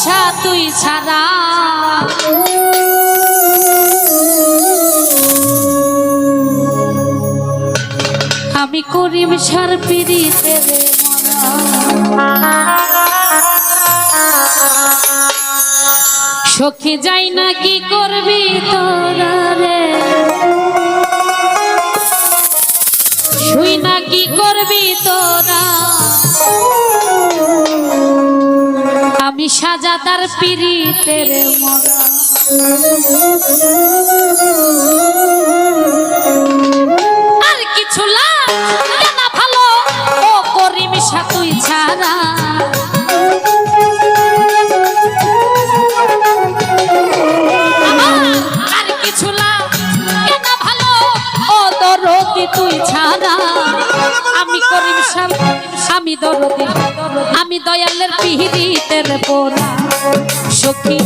মিশা তুই ছাড়া। আমি করিম সার পিড়িতে রে সখী যাই না কি করবি তোরা রে? শুই না কি করবি তোরা? সাজাদার পিড়িতের মরা। আমি দরদি আমি দয়ালের পিহিতের পোরা সখী,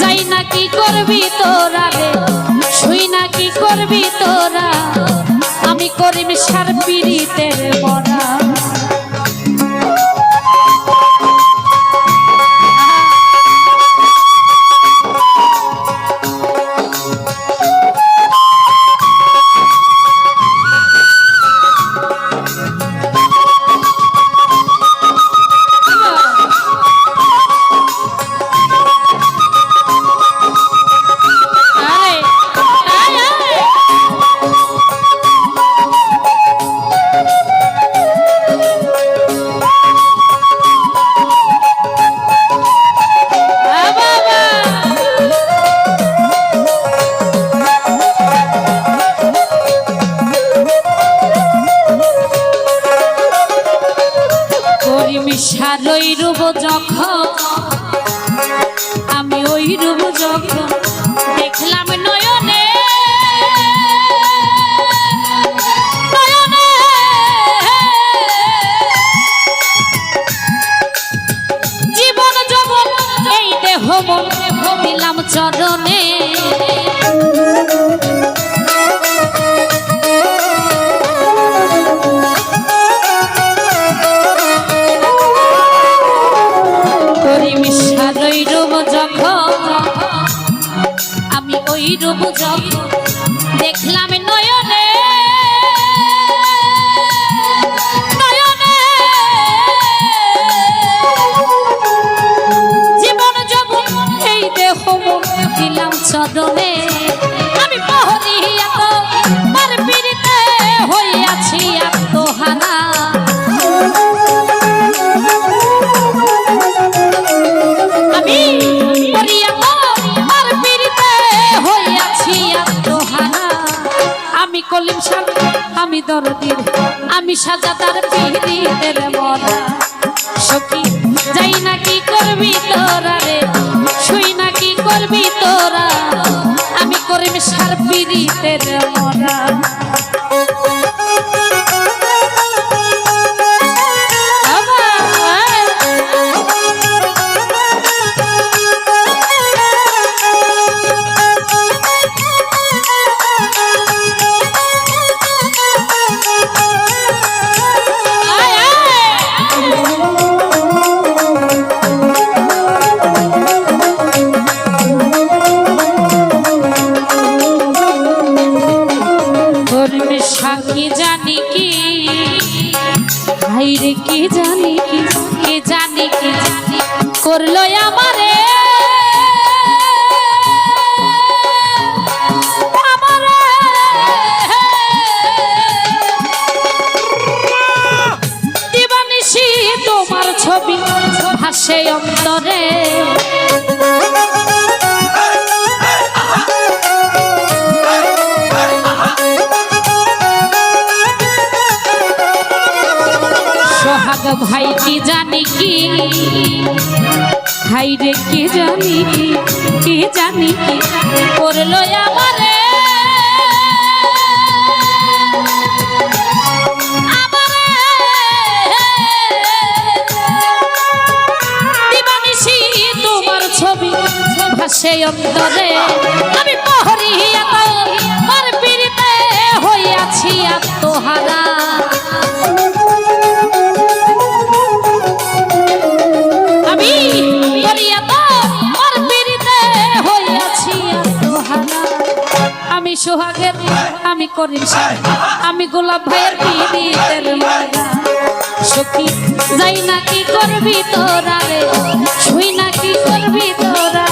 যাই না কি করবি তোরা রে? শুই না কি করবি তোরা? আমি করিম সার পিড়িতের মরা আমি ওই কি করবি তোরা? আমি করিম সার পিড়িতের মরা। কি জানি কি জানি করল আমারে। তোমার ছবি ভাসে অন্তরে। ভাই, কি জানি কি? ভাই রে, কি জানি কি? কি জানি কি? করল আমারে। তোমার ছবি ভাসে অন্তরে। সোহাগের আমি করিম আমি গোলাপ ভাইয়ের পিড়িতের মায়া সখী, যাই না কি করবি তোরা রে? শুই না কি করবি তোরা?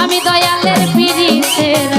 আমি দয়ালের পিড়িতের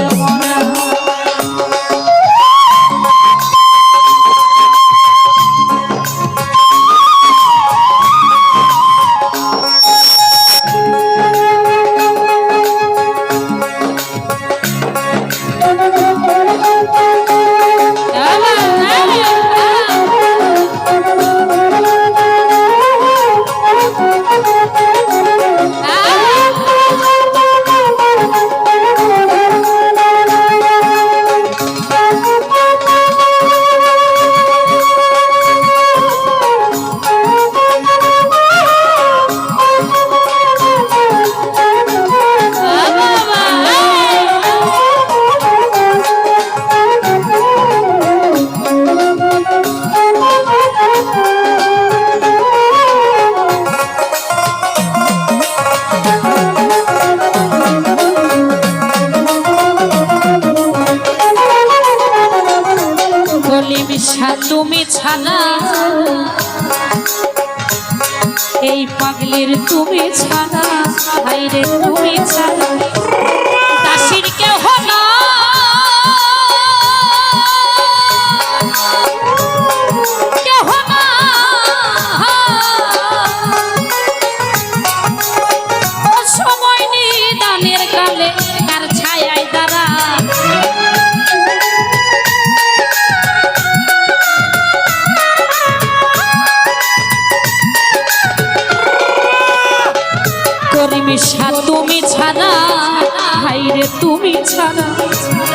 ছাড়া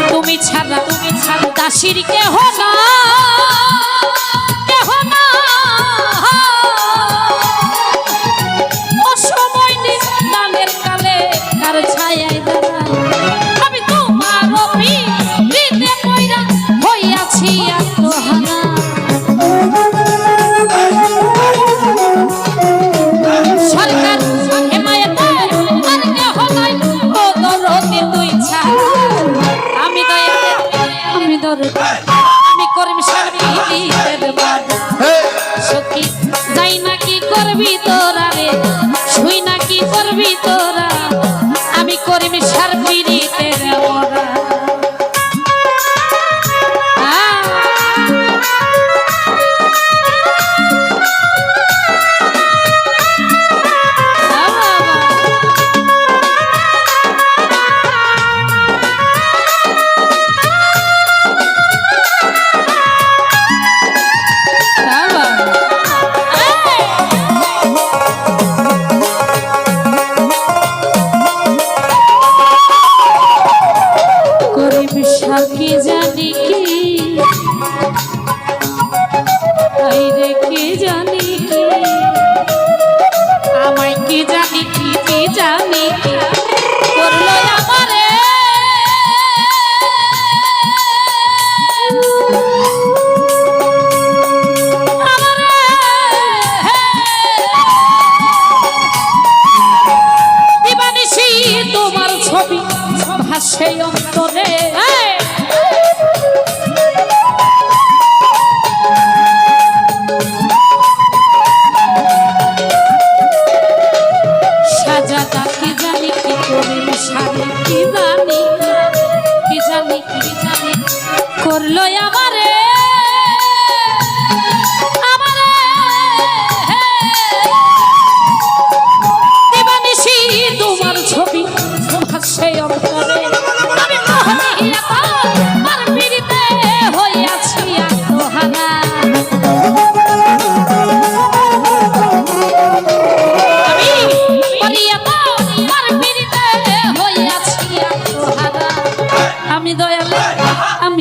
তুমি ছাড়া তুমি ছাড়া দাসির কে না হাসে অন্তরে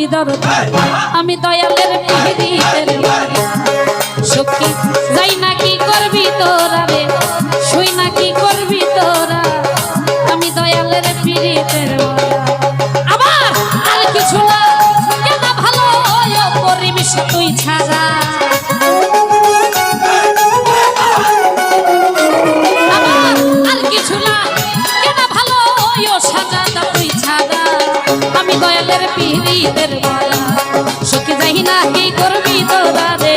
নবী দরদ আমি দয়ালের পিহিতের সখী যাই না কি করবি তোরা রে? শুই না কি করবি তোরা? আমি দয়ালের পিড়িতের আবার আর কিছু না। কেন ভালো পরিবেশ তুই ছাড়া? শীতের মালা সুখ যাই না কি করবি তোরা রে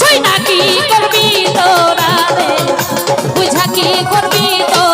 সই না করবি তোরা রে বুঝা কি করবি তোরা